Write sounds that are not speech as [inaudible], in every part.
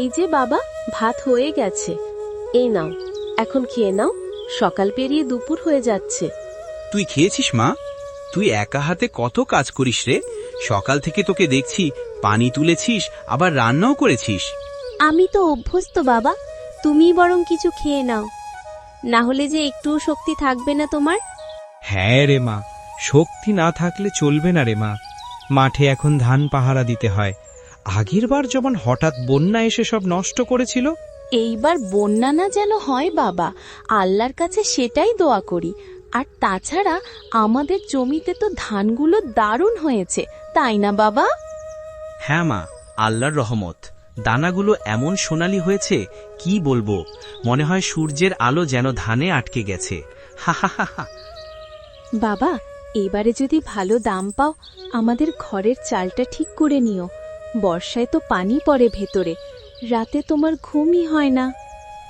এই যে বাবা ভাত হয়ে গেছে। এই নাও এখন খেয়ে নাও সকাল পেরিয়ে দুপুর হয়ে যাচ্ছে। তুই খেয়েছিস মা? তুই একা হাতে কত কাজ করিস রে? সকাল থেকে তোকে দেখছি পানি তুলেছিস আবার রান্নাও করেছিস। আমি তো অভ্যস্ত বাবা। তুমি বরং কিছু খেয়ে নাও। না হলে যে একটুও শক্তি থাকবে না তোমার? হ্যাঁ রে মা শক্তি না থাকলে চলবে না রে মা। মাঠে এখন ধান পাহারা দিতে হয়। আগের বার যখন হঠাৎ বন্যা এসে সব নষ্ট করেছিল এইবার বন্যা না যেন হয় বাবা আল্লাহর কাছে সেটাই দোয়া করি। আর তাছাড়া আমাদের জমিতে তো ধানগুলো দারুণ হয়েছে তাই না বাবা? হ্যাঁ মা আল্লাহর রহমত। দানাগুলো এমন সোনালি হয়েছে কি বলব? মনে হয় সূর্যের আলো যেন ধানে আটকে গেছে। হা হা হা হা। বাবা এবারে যদি ভালো দাম পাও আমাদের ঘরের চালটা ঠিক করে নিও। বর্ষায় তো পানি পড়ে ভেতরে। রাতে তোমার ঘুমই হয় না।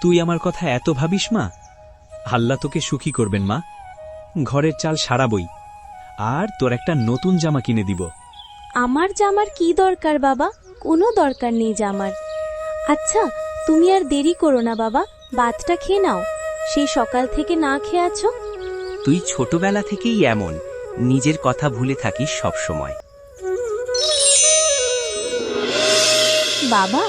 তুই আমার কথা এত ভাবিস মা? আল্লাহ তোকে সুখী করবেন মা। ঘরের চাল সারাবই। আর তোর একটা নতুন জামা কিনে দিব। আমার জামার কি দরকার বাবা? কোনো দরকার নেই জামার। আচ্ছা তুমি আর দেরি করো না বাবা ভাতটা খেয়ে নাও। সেই সকাল থেকে না খেয়ে আছো? তুই ছোটবেলা থেকেই এমন। নিজের কথা ভুলে থাকিস সব বাবা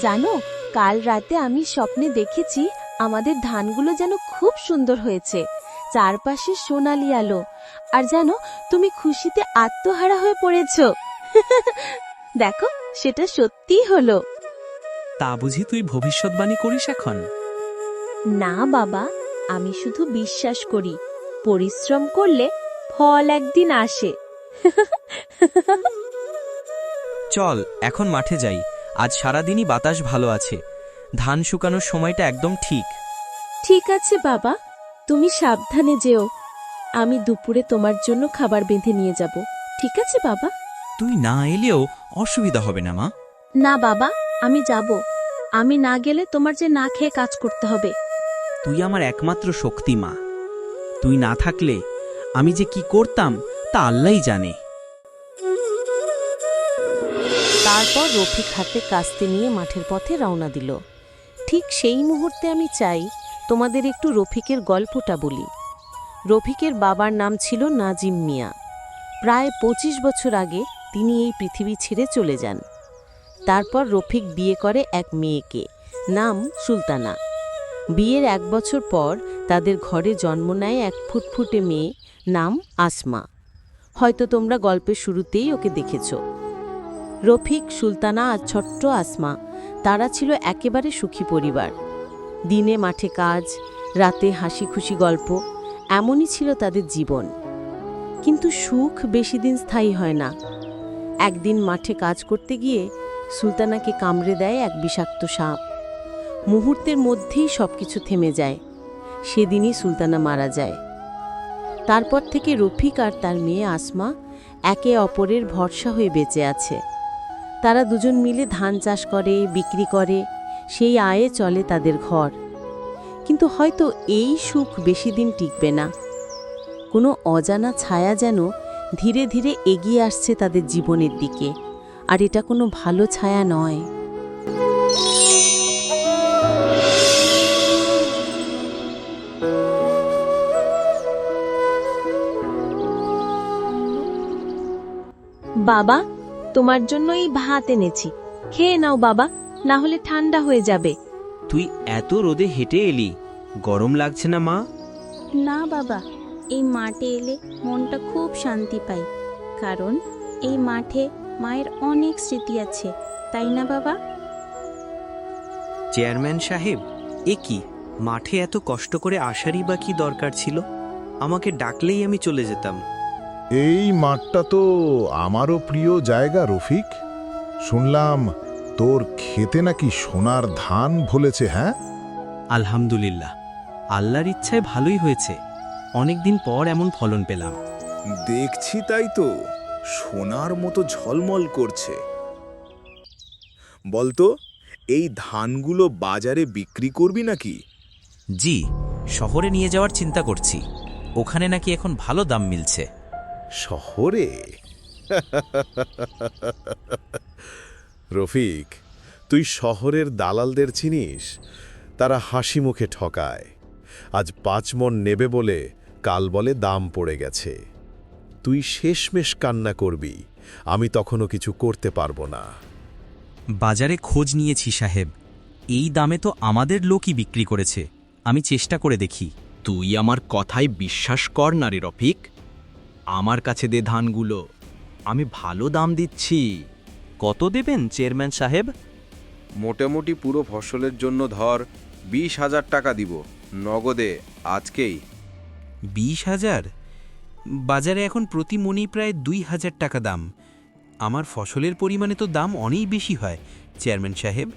জানো কাল রাতে আমি স্বপ্নে দেখেছি আমাদের ধানগুলো যেন খুব সুন্দর হয়েছে। চারপাশে সোনালি আলো। আর জানো তুমি খুশিতে আত্মহারা হয়ে পড়েছ। [laughs] দেখো সেটা সত্যিই হলো। তা বুঝি তুই ভবিষ্যৎবাণী করিস এখন? না বাবা আমি শুধু বিশ্বাস করি। পরিশ্রম করলে ফল একদিন আসে। [laughs] চল এখন মাঠে যাই। আজ সারাদিনই বাতাস ভালো আছে। ধান শুকানোর সময়টা একদম ঠিক। ঠিক আছে বাবা তুমি সাবধানে যেও। আমি দুপুরে তোমার জন্য খাবার বেঁধে নিয়ে যাব। ঠিক আছে বাবা? তুই না এলেও অসুবিধা হবে না মা। না বাবা আমি যাব। আমি না গেলে তোমার যে না খেয়ে কাজ করতে হবে। তুই আমার একমাত্র শক্তি মা। তুই না থাকলে আমি যে কি করতাম তা আল্লাহই জানে। তারপর রফিক হাতে কাস্তে নিয়ে মাঠের পথে রওনা দিল। ঠিক সেই মুহূর্তে আমি চাই তোমাদের একটু রফিকের গল্পটা বলি। রফিকের বাবার নাম ছিল নাজিম মিয়া। প্রায় পঁচিশ বছর আগে তিনি এই পৃথিবী ছেড়ে চলে যান। তারপর রফিক বিয়ে করে এক মেয়েকে, নাম সুলতানা। বিয়ের এক বছর পর তাদের ঘরে জন্ম নেয় এক ফুটফুটে মেয়ে নাম আসমা। হয়তো তোমরা গল্পের শুরুতেই ওকে দেখেছ। রফিক, সুলতানা আর ছোট্ট আসমা। তারা ছিল একেবারে সুখী পরিবার। দিনে মাঠে কাজ, রাতে হাসি খুশি গল্প, এমনই ছিল তাদের জীবন। কিন্তু সুখ বেশি দিন স্থায়ী হয় না। একদিন মাঠে কাজ করতে গিয়ে সুলতানাকে কামড়ে দেয় এক বিষাক্ত সাপ। মুহূর্তের মধ্যেই সব কিছু থেমে যায়। সেদিনই সুলতানা মারা যায়। তারপর থেকে রফিক আর তার মেয়ে আসমা একে অপরের ভরসা হয়ে বেঁচে আছে। তারা দুজন মিলে ধান চাষ করে, বিক্রি করে, সেই আয়ে চলে তাদের ঘর। কিন্তু হয়তো এই সুখ বেশি দিন টিকবে না। কোনো অজানা ছায়া যেন ধীরে ধীরে এগিয়ে আসছে তাদের জীবনের দিকে, আর এটা কোনো ভালো ছায়া নয়। বাবা তোমার জন্য এই ভাত এনেছি। খেয়ে নাও বাবা না হলে ঠান্ডা হয়ে যাবে। তুই এত রোদে হেঁটে এলি গরম লাগছে না মা? না বাবা এই মাঠে এলে মনটা খুব শান্তি পাই। কারণ এই মাঠে মায়ের অনেক স্মৃতি আছে তাই না বাবা? চেয়ারম্যান সাহেব এ কি মাঠে এত কষ্ট করে আসারই বা কি দরকার ছিল? আমাকে ডাকলেই আমি চলে যেতাম। এই মাঠটা তো আমারও প্রিয় জায়গা রফিক। শুনলাম তোর খেতে নাকি সোনার ধান ভলেছে হ্যাঁ? আলহামদুলিল্লাহ। আল্লাহর ইচ্ছায় ভালোই হয়েছে। অনেকদিন পর এমন ফলন পেলাম। দেখছি তাই তো। সোনার মতো ঝলমল করছে। বলতো এই ধানগুলো বাজারে বিক্রি করবি নাকি? জি শহরে নিয়ে যাওয়ার চিন্তা করছি। ওখানে নাকি এখন ভালো দাম মিলছে। শহরে? রফিক তুই শহরের দালালদের চিনিস? তারা হাসি মুখে ঠকায়। আজ পাঁচ মন নেবে বলে কাল বলে দাম পড়ে গেছে। তুই শেষমেশ কান্না করবি। আমি তখনও কিছু করতে পারব না। বাজারে খোঁজ নিয়েছি সাহেব। এই দামে তো আমাদের লোকই বিক্রি করেছে। আমি চেষ্টা করে দেখি। তুই আমার কথায় বিশ্বাস কর না রে রফিক। আমার কাছে দে ধানগুলো। আমি ভালো দাম দিচ্ছি। কত দেবেন চেয়ারম্যান সাহেব? মোটামুটি পুরো ফসলের জন্য ধর বিশ হাজার টাকা দিব। নগদে আজকেই। বিশ হাজার? বাজারে এখন প্রতি মনি প্রায় দুই হাজার টাকা দাম। আমার ফসলের পরিমাণে তো দাম অনেক বেশি হয় চেয়ারম্যান সাহেব।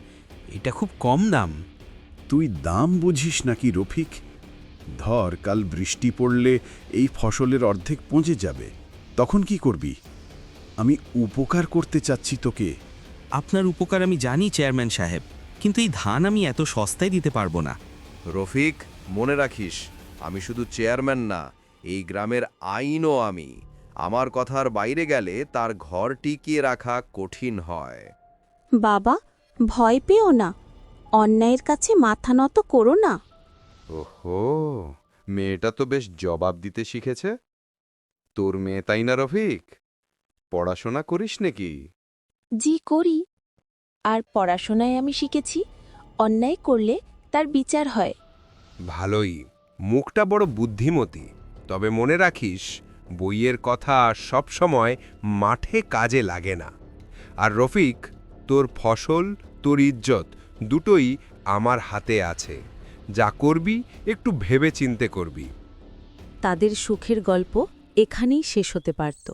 এটা খুব কম দাম। তুই দাম বুঝিস নাকি রফিক? ধর কাল বৃষ্টি পড়লে এই ফসলের অর্ধেক পচে যাবে। তখন কি করবি? আমি উপকার করতে চাচ্ছি তোকে। আপনার উপকার আমি জানি চেয়ারম্যান সাহেব কিন্তু এই ধান আমি এত সস্তায় দিতে পারব না। রফিক মনে রাখিস আমি শুধু চেয়ারম্যান না এই গ্রামের আইনও আমি। আমার কথার বাইরে গেলে তার ঘর টিকিয়ে রাখা কঠিন হয়। বাবা ভয় পেও না। অন্যায়ের কাছে মাথা নত করো না। ওহো মেয়েটা তো বেশ জবাব দিতে শিখেছে। তোর মেয়ে তাই না রফিক? পড়াশোনা করিস নাকি? জি করি। আর পড়াশোনায় আমি শিখেছি অন্যায় করলে তার বিচার হয়। ভালোই মুখটা বড় বুদ্ধিমতী। তবে মনে রাখিস বইয়ের কথা সবসময় মাঠে কাজে লাগে না। আর রফিক তোর ফসল তোর ইজ্জত দুটোই আমার হাতে আছে। যা করবি একটু ভেবে চিনতে করবি। তাদের সুখের গল্প এখানেই শেষ হতে পারত।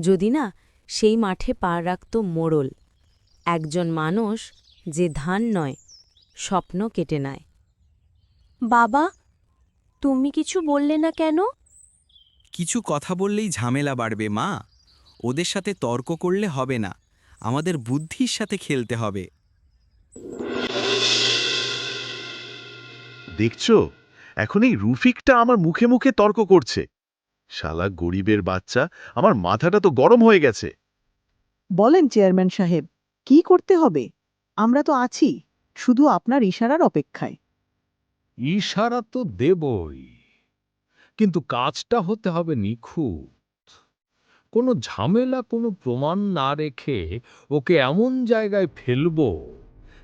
যদি না সেই মাঠে পা রাখত মোড়ল। একজন মানুষ যে ধান নয় স্বপ্ন কেটে নেয়। বাবা তুমি কিছু বললে না কেন? কিছু কথা বললেই ঝামেলা বাড়বে মা। ওদের সাথে তর্ক করলে হবে না। আমাদের বুদ্ধির সাথে খেলতে হবে। দেখছ? এখন এই রুফিকটা আমার মুখে মুখে তর্ক করছে। শালা গরিবের বাচ্চা আমার মাথাটা তো গরম হয়ে গেছে। বলেন চেয়ারম্যান সাহেব কি করতে হবে? আমরা তো আছি শুধু আপনার ইশারার অপেক্ষায়। ইশারা তো দেবই কিন্তু কাজটা হতে হবে নিখুঁত। কোনো ঝামেলা কোনো প্রমাণ না রেখে ওকে এমন জায়গায় ফেলব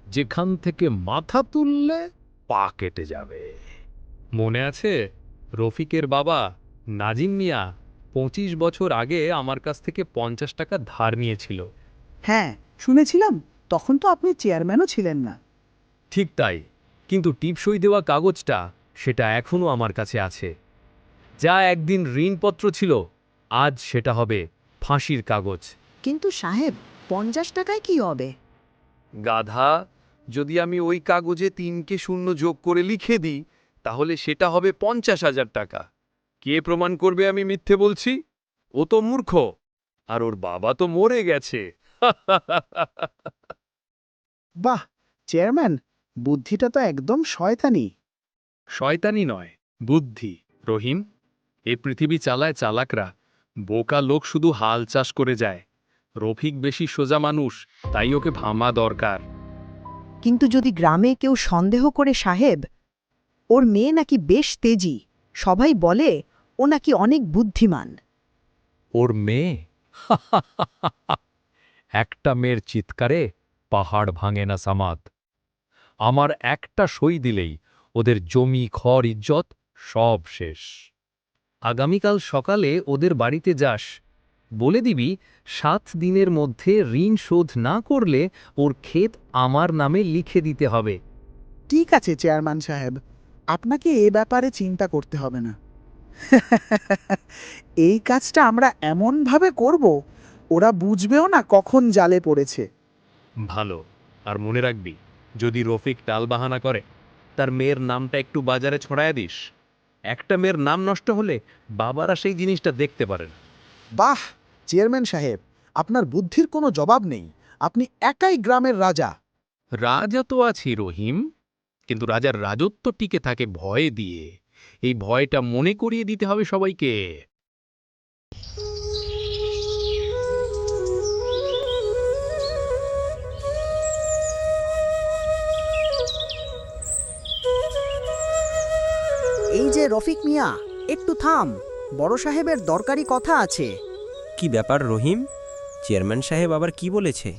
যেখান থেকে মাথা তুললে পা কেটে যাবে। মনে আছে? রফিকের বাবা নাজিম মিয়া পঁচিশ বছর আগে আমার কাছ থেকে পঞ্চাশ টাকা ধার নিয়েছিল। হ্যাঁ শুনেছিলাম। তখন তো আপনি চেয়ারম্যানও ছিলেন না। ঠিক তাই। কিন্তু টিপসই দেওয়া কাগজটা সেটা এখনও আমার কাছে আছে। যা একদিন ঋণপত্র ছিল আজ সেটা হবে ফাঁসির কাগজ। কিন্তু সাহেব পঞ্চাশ টাকায় কি হবে? গাধা যদি আমি ওই কাগজে তিনকে শূন্য যোগ করে লিখে দিই তাহলে সেটা হবে পঞ্চাশ হাজার টাকা। কে প্রমাণ করবে আমি মিথ্যে বলছি? ও তো মূর্খ। আর ওর বাবা তো মরে গেছে। [laughs] বাহ চেয়ারম্যান বুদ্ধিটা তো একদম শয়তানি। শয়তানি নয় বুদ্ধি। রহিম এ পৃথিবী চালায় চালাকরা। বোকা লোক শুধু হাল চাষ করে যায়। রফিক বেশি সোজা মানুষ তাই ওকে ভামা দরকার। কিন্তু যদি গ্রামে কেউ সন্দেহ করে সাহেব ওর মেয়ে নাকি বেশ তেজি সবাই বলে ও নাকি অনেক বুদ্ধিমান। ওর মেয়ে? [laughs] একটা মেয়ের চিৎকারে পাহাড় ভাঙে না সামাদ। আমার একটা সই দিলেই ওদের জমি খড় ইজ্জত সব শেষ। আগামীকাল সকালে ওদের বাড়িতে যাস বলে দিবি সাত দিনের মধ্যে ঋণ শোধ না করলে ওর ক্ষেত আমার নামে লিখে দিতে হবে। ঠিক আছে চেয়ারম্যান সাহেব। আপনাকে এ ব্যাপারে চিন্তা করতে হবে না। [laughs] এই কাজটা আমরা এমনভাবে করব ওরা বুঝবেও না কখন জালে পড়েছে। ভালো আর মনে রাখবি যদি রফিক টালবাহানা করে তার মেয়ের নামটা একটু বাজারে ছড়ায় দিস। একটা মেয়ের নাম নষ্ট হলে বাবারা সেই জিনিসটা দেখতে পারেন বাহ! চেয়ারম্যান সাহেব আপনার বুদ্ধির কোনো জবাব নেই। আপনি একাই গ্রামের রাজা। রাজা তো আছি রহিম কিন্তু রাজার রাজত্ব টিকে থাকে ভয় দিয়ে। এই ভয়টা মনে করিয়ে দিতে হবে সবাইকে। এই যে রফিক মিয়া একটু থাম। বড় সাহেবের দরকারি কথা আছে। কি ব্যাপার রহিম? চেয়ারম্যান সাহেব আবার কি বলেছে?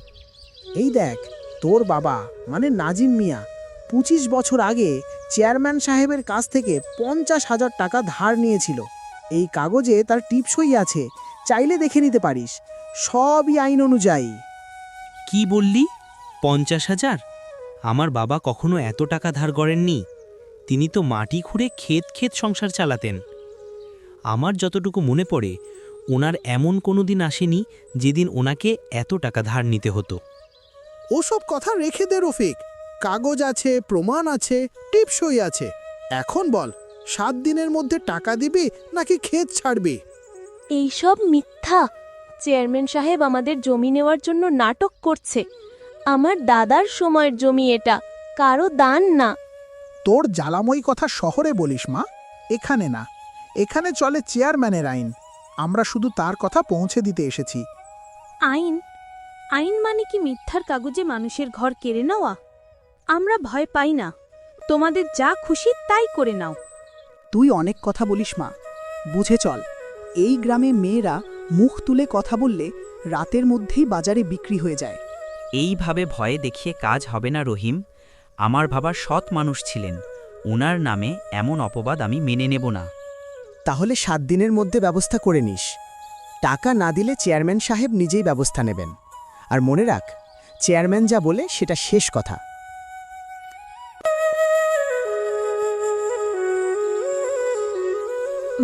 এই দেখ তোর বাবা মানে নাজিম মিয়া পঁচিশ বছর আগে চেয়ারম্যান সাহেবের কাছ থেকে পঞ্চাশ হাজার টাকা ধার নিয়েছিল। এই কাগজে তার টিপসই আছে চাইলে দেখে নিতে পারিস সবই আইন অনুযায়ী। কি বললি? পঞ্চাশ হাজার? আমার বাবা কখনো এত টাকা ধার করেননি তিনি তো মাটি খুঁড়ে ক্ষেত ক্ষেত সংসার চালাতেন। আমার যতটুকু মনে পড়ে ওনার এমন কোনো দিন আসেনি যেদিন ওনাকে এত টাকা ধার নিতে হতো। ওসব কথা রেখে দে রফিক। কাগজ আছে প্রমাণ আছে টিপসই আছে। এখন বল সাত দিনের মধ্যে টাকা দিবি নাকি ক্ষেত ছাড়বি? এইসব মিথ্যা। চেয়ারম্যান সাহেব আমাদের জমি নেওয়ার জন্য নাটক করছে। আমার দাদার সময়ের জমি এটা কারও দান না। তোর জ্বালাময়ী কথা শহরে বলিস মা। এখানে না এখানে চলে চেয়ারম্যানের আইন। আমরা শুধু তার কথা পৌঁছে দিতে এসেছি। আইন? আইন মানে কি মিথ্যার কাগজে মানুষের ঘর কেড়ে নেওয়া? আমরা ভয় পাই না। তোমাদের যা খুশি তাই করে নাও। তুই অনেক কথা বলিস মা। বুঝে চল এই গ্রামে মেয়েরা মুখ তুলে কথা বললে রাতের মধ্যেই বাজারে বিক্রি হয়ে যায়। এইভাবে ভয়ে দেখিয়ে কাজ হবে না রহিম। আমার বাবা সৎ মানুষ ছিলেন। ওনার নামে এমন অপবাদ আমি মেনে নেব না। তাহলে সাত দিনের মধ্যে ব্যবস্থা করে নিস। টাকা না দিলে চেয়ারম্যান সাহেব নিজেই ব্যবস্থা নেবেন। আর মনে রাখ চেয়ারম্যান যা বলে সেটা শেষ কথা।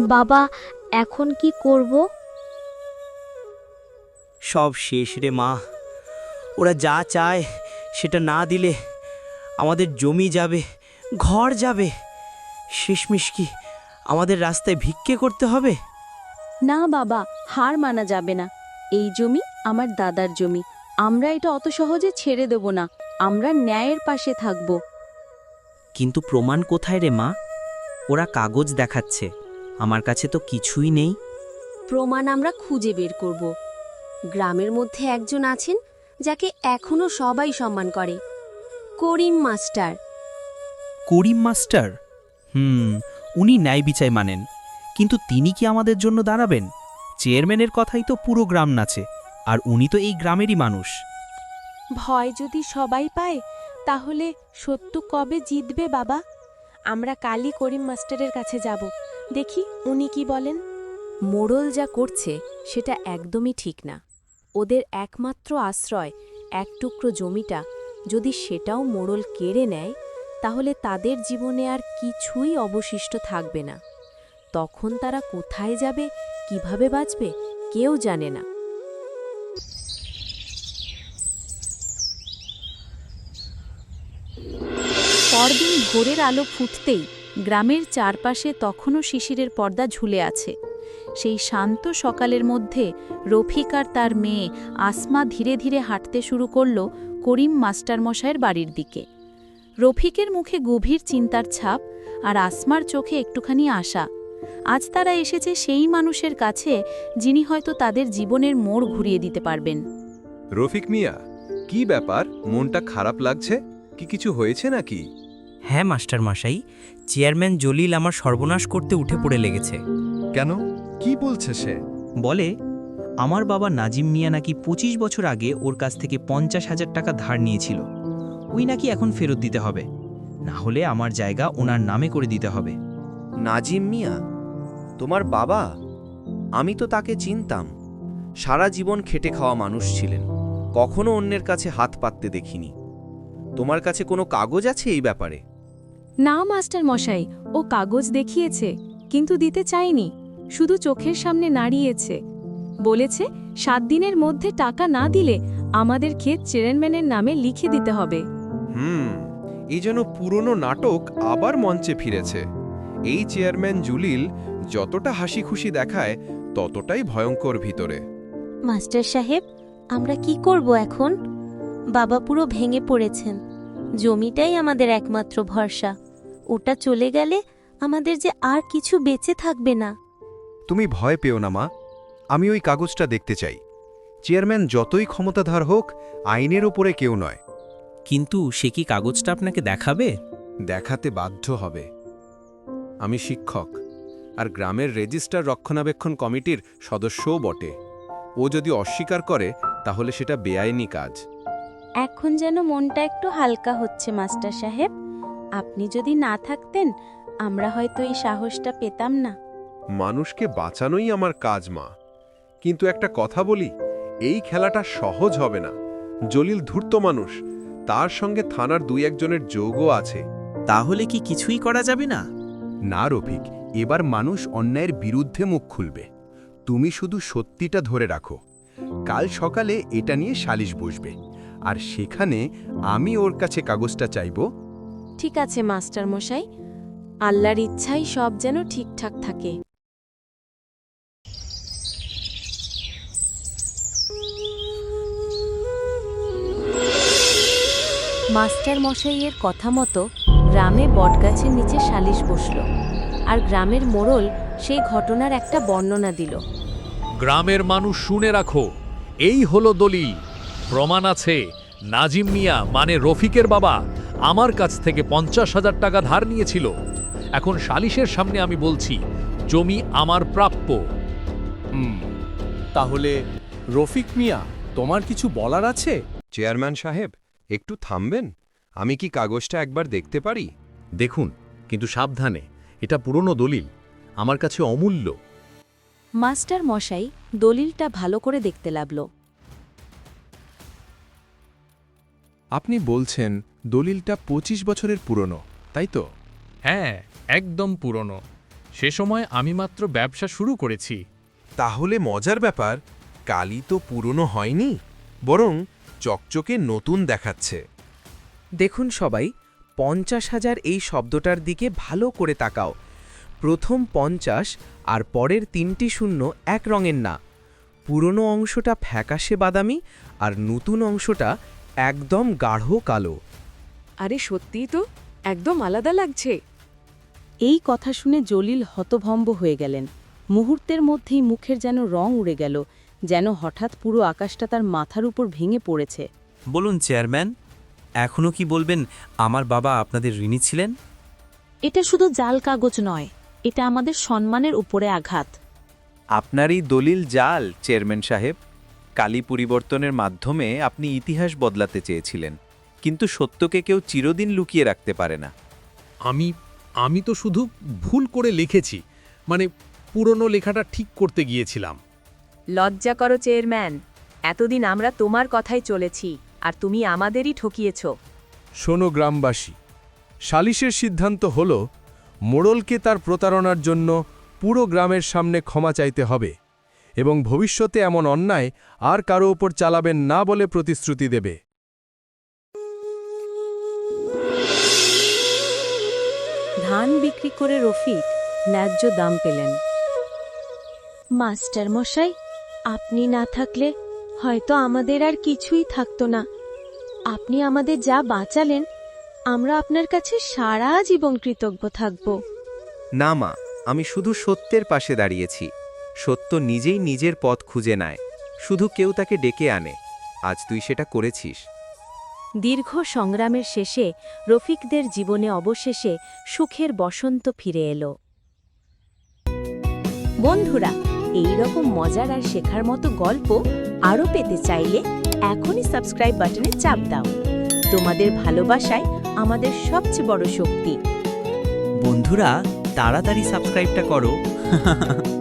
বাবা এখন কি করব? সব শেষ রে মা। ওরা যা চায় সেটা না দিলে আমাদের জমি যাবে ঘর যাবে। শেষমেশ কি আমাদের রাস্তায় ভিক্ষে করতে হবে? না বাবা হার মানা যাবে না। এই জমি আমার দাদার জমি। আমরা এটা অত সহজে ছেড়ে দেব না। আমরা ন্যায়ের পাশে থাকব। কিন্তু প্রমাণ কোথায় রে মা? ওরা কাগজ দেখাচ্ছে। আমার কাছে তো কিছুই নেই। প্রমাণ আমরা খুঁজে বের করব। গ্রামের মধ্যে একজন আছেন যাকে এখনও সবাই সম্মান করে। করিম মাস্টার। করিম মাস্টার? হুম উনি ন্যায় বিচার মানেন। কিন্তু তিনি কি আমাদের জন্য দাঁড়াবেন? চেয়ারম্যানের কথাই তো পুরো গ্রাম নাচে আর উনি তো এই গ্রামেরই মানুষ। ভয় যদি সবাই পায় তাহলে সত্য কবে জিতবে বাবা? আমরা কালই করিম মাস্টারের কাছে যাব। দেখি উনি কি বলেন। মোড়ল যা করছে সেটা একদমই ঠিক না। ওদের একমাত্র আশ্রয় এক টুকরো জমিটা। যদি সেটাও মোড়ল কেড়ে নেয় তাহলে তাদের জীবনে আর কিছুই অবশিষ্ট থাকবে না। তখন তারা কোথায় যাবে, কীভাবে বাঁচবে, কেউ জানে না। পরদিন ভোরের আলো ফুটতেই গ্রামের চারপাশে তখনও শিশিরের পর্দা ঝুলে আছে। সেই শান্ত সকালের মধ্যে রফিক আর তার মেয়ে আসমা ধীরে ধীরে হাঁটতে শুরু করল করিম মাস্টারমশায়ের বাড়ির দিকে। রফিকের মুখে গভীর চিন্তার ছাপ আর আসমার চোখে একটুখানি আশা। আজ তারা এসেছে সেই মানুষের কাছে যিনি হয়তো তাদের জীবনের মোড় ঘুরিয়ে দিতে পারবেন। রফিক মিয়া কি ব্যাপার? মনটা খারাপ লাগছে? কি কিছু হয়েছে নাকি? হ্যাঁ মাস্টার মশাই চেয়ারম্যান জলিল আমার সর্বনাশ করতে উঠে পড়ে লেগেছে। কেন? কি বলছে সে? বলে আমার বাবা নাজিম মিয়া নাকি পঁচিশ বছর আগে ওর কাছ থেকে পঞ্চাশ হাজার টাকা ধার নিয়েছিল। ওই নাকি এখন ফেরত দিতে হবে। না হলে আমার জায়গা ওনার নামে করে দিতে হবে। নাজিম মিয়া তোমার বাবা? আমি তো তাকে চিনতাম। সারা জীবন খেটে খাওয়া মানুষ ছিলেন। কখনো অন্যের কাছে হাত পাততে দেখিনি। তোমার কাছে কোনো কাগজ আছে এই ব্যাপারে? না মাস্টার মশাই ও কাগজ দেখিয়েছে কিন্তু দিতে চায়নি। শুধু চোখের সামনে নাড়িয়েছে। বলেছে সাত দিনের মধ্যে টাকা না দিলে আমাদের ক্ষেত চেয়ারম্যানের নামে লিখে দিতে হবে। হুম এই যেন পুরনো নাটক আবার মঞ্চে ফিরেছে। এই চেয়ারম্যান জুলিল যতটা হাসি খুশি দেখায় ততটাই ভয়ঙ্কর ভিতরে। মাস্টার সাহেব আমরা কি করব এখন? বাবা পুরো ভেঙে পড়েছেন। জমিটাই আমাদের একমাত্র ভরসা। ওটা চলে গেলে আমাদের যে আর কিছু বেঁচে থাকবে না। তুমি ভয় পেও না মা। আমি ওই কাগজটা দেখতে চাই। চেয়ারম্যান যতই ক্ষমতাধার হোক আইনের ওপরে কেউ নয়। কিন্তু সে কি কাগজটা আপনাকে দেখাবে? দেখাতে বাধ্য হবে। আমি শিক্ষক আর গ্রামের রেজিস্টার রক্ষণাবেক্ষণ কমিটির সদস্যও বটে। ও যদি অস্বীকার করে তাহলে সেটা বেআইনি কাজ। এখন যেন মনটা একটু হালকা হচ্ছে মাস্টার সাহেব। আপনি যদি না থাকতেন আমরা হয়তো এই সাহসটা পেতাম না। মানুষকে বাঁচানোই আমার কাজ মা। কিন্তু একটা কথা বলি এই খেলাটা সহজ হবে না। জলিল ধূর্ত মানুষ তার সঙ্গে থানার দুই একজনের যোগও আছে। তাহলে কি কিছুই করা যাবে না? না রফিক এবার মানুষ অন্যায়ের বিরুদ্ধে মুখ খুলবে। তুমি শুধু সত্যিটা ধরে রাখো। কাল সকালে এটা নিয়ে সালিশ বসবে। আর সেখানে আমি ওর কাছে কাগজটা চাইব। ঠিক আছে মাস্টার মশাই আল্লাহর ইচ্ছাই সব যেন ঠিকঠাক থাকে। মাস্টার মশাইয়ের কথা মতো গ্রামে বটগাছের নিচে সালিশ বসল আর গ্রামের মোড়ল সেই ঘটনার একটা বর্ণনা দিল। গ্রামের মানুষ শুনে রাখো এই হলো দলিল। প্রমাণ আছে নাজিম মিয়া মানে রফিকের বাবা আমার কাছ থেকে পঞ্চাশ হাজার টাকা ধার নিয়েছিল। এখন সালিশের সামনে আমি বলছি জমি আমার প্রাপ্য। হুম তাহলে রফিক মিয়া তোমার কিছু বলার আছে? চেয়ারম্যান সাহেব একটু থামবেন? আমি কি কাগজটা একবার দেখতে পারি? দেখুন কিন্তু সাবধানে এটা পুরনো দলিল আমার কাছে অমূল্য। মাস্টার মশাই দলিলটা ভালো করে দেখতে লাগল। আপনি বলছেন দলিলটা ২৫ বছরের পুরনো তাই তো? হ্যাঁ একদম পুরনো। সে সময় আমি মাত্র ব্যবসা শুরু করেছি। তাহলে মজার ব্যাপার কালি তো পুরনো হয়নি। বরং চকচকে নতুন দেখাচ্ছে। দেখুন সবাই পঞ্চাশ হাজার এই শব্দটার দিকে ভালো করে তাকাও। প্রথম পঞ্চাশ আর পরের তিনটি শূন্য এক রঙের না। পুরনো অংশটা ফ্যাকাশে বাদামি আর নতুন অংশটা একদম গাঢ় কালো। আরে সত্যিই তো একদম আলাদা লাগছে। এই কথা শুনে জলিল হতভম্ব হয়ে গেলেন। মুহূর্তের মধ্যেই মুখের যেন রং উড়ে গেল। যেন হঠাৎ পুরো আকাশটা তার মাথার উপর ভেঙে পড়েছে। বলুন চেয়ারম্যান এখনও কি বলবেন আমার বাবা আপনাদের ঋণী ছিলেন? এটা শুধু জাল কাগজ নয় এটা আমাদের সম্মানের উপরে আঘাত। আপনারই দলিল জাল চেয়ারম্যান সাহেব। কালি পরিবর্তনের মাধ্যমে আপনি ইতিহাস বদলাতে চেয়েছিলেন কিন্তু সত্যকে কেউ চিরদিন লুকিয়ে রাখতে পারে না। আমি আমি তো শুধু ভুল করে লিখেছি মানে পুরনো লেখাটা ঠিক করতে গিয়েছিলাম। লজ্জা করো চেয়ারম্যান। এতদিন আমরা তোমার কথাই চলেছি আর তুমি আমাদেরই ঠকিয়েছ। শোনো গ্রামবাসী সালিশের সিদ্ধান্ত হল মোড়লকে তার প্রতারণার জন্য পুরো গ্রামের সামনে ক্ষমা চাইতে হবে এবং ভবিষ্যতে এমন অন্যায় আর কারও ওপর চালাবেন না বলে প্রতিশ্রুতি দেবে। ধান বিক্রি করে রফিক ন্যায্য দাম পেলেন। মাস্টার মশাই আপনি না থাকলে হয়তো আমাদের আর কিছুই থাকতো না। আপনি আমাদের যা বাঁচালেন আমরা আপনার কাছে সারা জীবন কৃতজ্ঞ থাকব। না মা আমি শুধু সত্যের পাশে দাঁড়িয়েছি। সত্য নিজেই নিজের পথ খুঁজে নেয়। শুধু কেউ তাকে ডেকে আনে। আজ তুই সেটা করেছিস। দীর্ঘ সংগ্রামের শেষে রফিকদের জীবনে অবশেষে সুখের বসন্ত ফিরে এলো। বন্ধুরা এই রকম মজার আর শেখার মতো গল্প আরও পেতে চাইলে এখনই সাবস্ক্রাইব বাটনে চাপ দাও। তোমাদের ভালোবাসায় আমাদের সবচেয়ে বড় শক্তি। বন্ধুরা, তাড়াতাড়ি সাবস্ক্রাইবটা করো। [laughs]